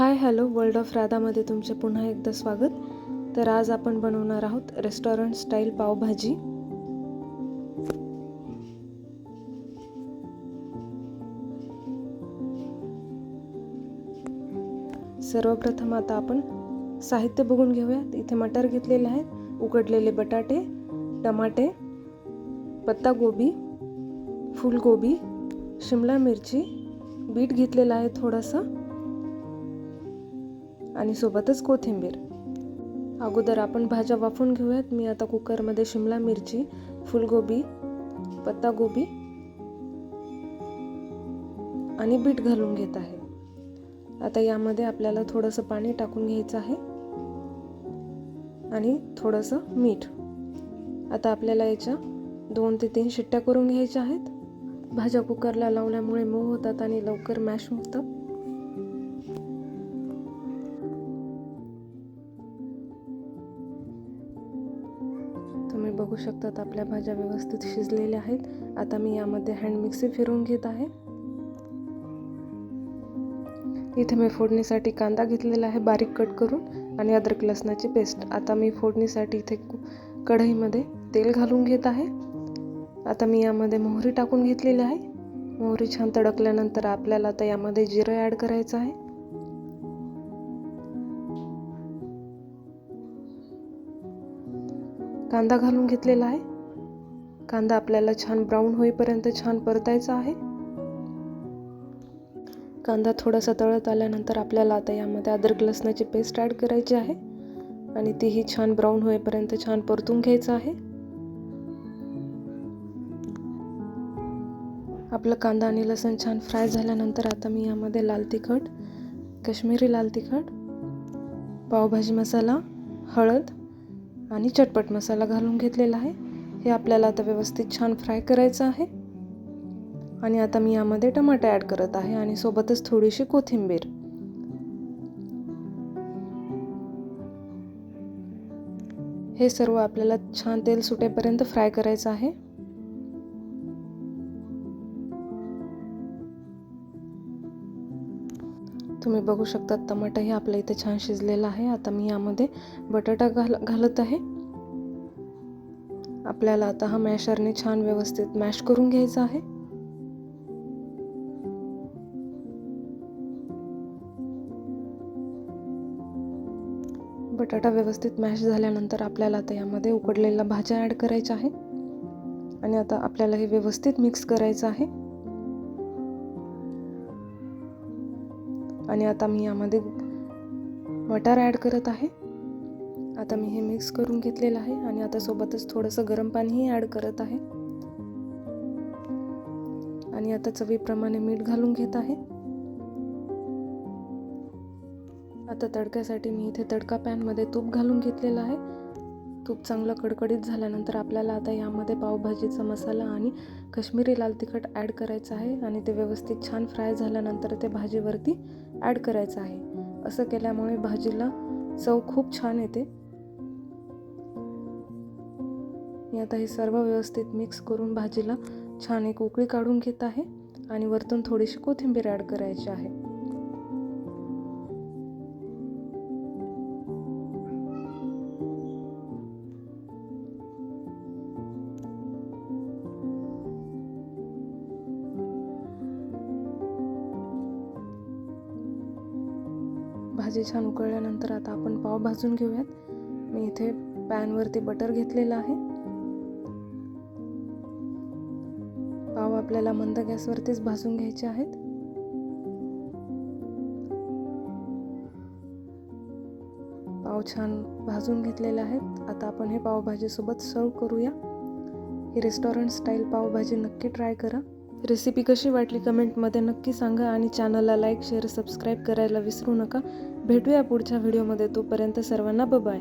High hello world of राधामध्ये तुमचे पुन्हा एकदा स्वागत. तर आज आपण बनवणार आहोत रेस्टॉरंट स्टाईल पावभाजी. सर्वप्रथम आता आपण साहित्य बघून घेऊयात. इथे मटर घेतलेले आहेत उकडलेले बटाटे टमाटे पत्तागोबी फुलगोबी शिमला मिरची बीट घेतलेला आहे थोडंसं. आणि सोबतच कोथिंबीर. अगोदर आपण भाज्या वाफून घेऊयात. मी आता कुकरमध्ये शिमला मिरची फुलगोबी पत्तागोबी आणि बीट घालून घेत आहे. आता यामध्ये आपल्याला थोडंसं पाणी टाकून घ्यायचं आहे आणि थोडंसं मीठ. आता आपल्याला याच्या दोन ते तीन शिट्ट्या करून घ्यायच्या आहेत. भाज्या कुकरला लावल्यामुळे मऊ होतात आणि लवकर मॅश होतात बघू शकतात आपल्या भाज्या व्यवस्थित शिजलेल्या आहेत. आता मी यामध्ये हँड मिक्सी फिरवून घेत आहे. इथे मी फोडणीसाठी कांदा घेतलेला आहे बारीक कट करून आणि अद्रक लसणाची पेस्ट. आता मी फोडणीसाठी इथे कढईमध्ये तेल घालून घेत आहे. आता मी यामध्ये मोहरी टाकून घेतलेली आहे. मोहरी छान तडकल्यानंतर आपल्याला आता यामध्ये जिरं ॲड करायचं आहे. कांदा घालून घेतलेला आहे. कांदा आपल्याला छान ब्राऊन होईपर्यंत छान परतायचा आहे. कांदा थोडासा तळत आल्यानंतर आपल्याला आता यामध्ये अद्रक लसणाची पेस्ट ॲड करायची आहे. आणि तीही छान ब्राऊन होईपर्यंत छान परतून घ्यायचं आहे. आपलं कांदा आणि लसण छान फ्राय झाल्यानंतर आता मी यामध्ये लाल तिखट कश्मीरी लाल तिखट पावभाजी मसाला हळद आणि चटपट मसाला घालून घेतलेला आहे. हे आपल्याला आता व्यवस्थित छान फ्राय करायचं आहे. आणि आता मी यामध्ये टमाटे ॲड करत आहे आणि सोबतच थोडीशी कोथिंबीर. हे सर्व आपल्याला छान तेल सुटेपर्यंत फ्राय करायचं आहे. तुम्ही बघू शकता टमाटाही आपल्या इथे छान शिजलेला आहे. आता मी यामध्ये बटाटा घाल घालत आहे. आपल्याला आता हा मॅशरने छान व्यवस्थित मॅश करून घ्यायचा आहे. बटाटा व्यवस्थित मॅश झाल्यानंतर आपल्याला आता यामध्ये उकडलेल्या भाज्या ॲड करायच्या आहे. आणि आता आपल्याला हे व्यवस्थित मिक्स करायचं आहे. आणि आता मी यामध्ये मटार ॲड करत आहे. आता मी हे मिक्स करून घेतलेलं आहे आणि आता सोबतच थोडंसं गरम पाणीही ॲड करत आहे. आणि आता चवीप्रमाणे मीठ घालून घेत आहे. आता तडक्यासाठी मी इथे तडका पॅनमध्ये तूप घालून घेतलेलं आहे. तूप चांगलं कडकडीत झाल्यानंतर आपल्याला आता यामध्ये पावभाजीचा मसाला आणि कश्मीरी लाल तिखट ॲड करायचं आहे आणि ते व्यवस्थित छान फ्राय झाल्यानंतर ते भाजीवरती ॲड करायचं आहे. असं केल्यामुळे भाजीला चव खूप छान येते. मी आता हे सर्व व्यवस्थित मिक्स करून भाजीला छान एक उकळी काढून घेत आहे आणि वरतून थोडीशी कोथिंबीर ॲड करायची आहे. भाजी छान उकळल्यानंतर आता आपण पाव भाजून घेऊयात. मी इथे पॅनवरती बटर घेतलेलं आहे. पाव आपल्याला मंद गॅसवरतीच भाजून घ्यायचे आहेत. पाव छान भाजून घेतलेले आहेत. आता आपण हे पावभाजीसोबत सर्व करूया. ही रेस्टॉरंट स्टाईल पावभाजी नक्की ट्राय करा. रेसिपी कशी वाटली कमेंटमध्ये नक्की सांगा आणि चॅनलला लाईक शेअर सबस्क्राईब करायला विसरू नका. भेटूया पुढच्या व्हिडिओमध्ये तोपर्यंत सर्वांना बाय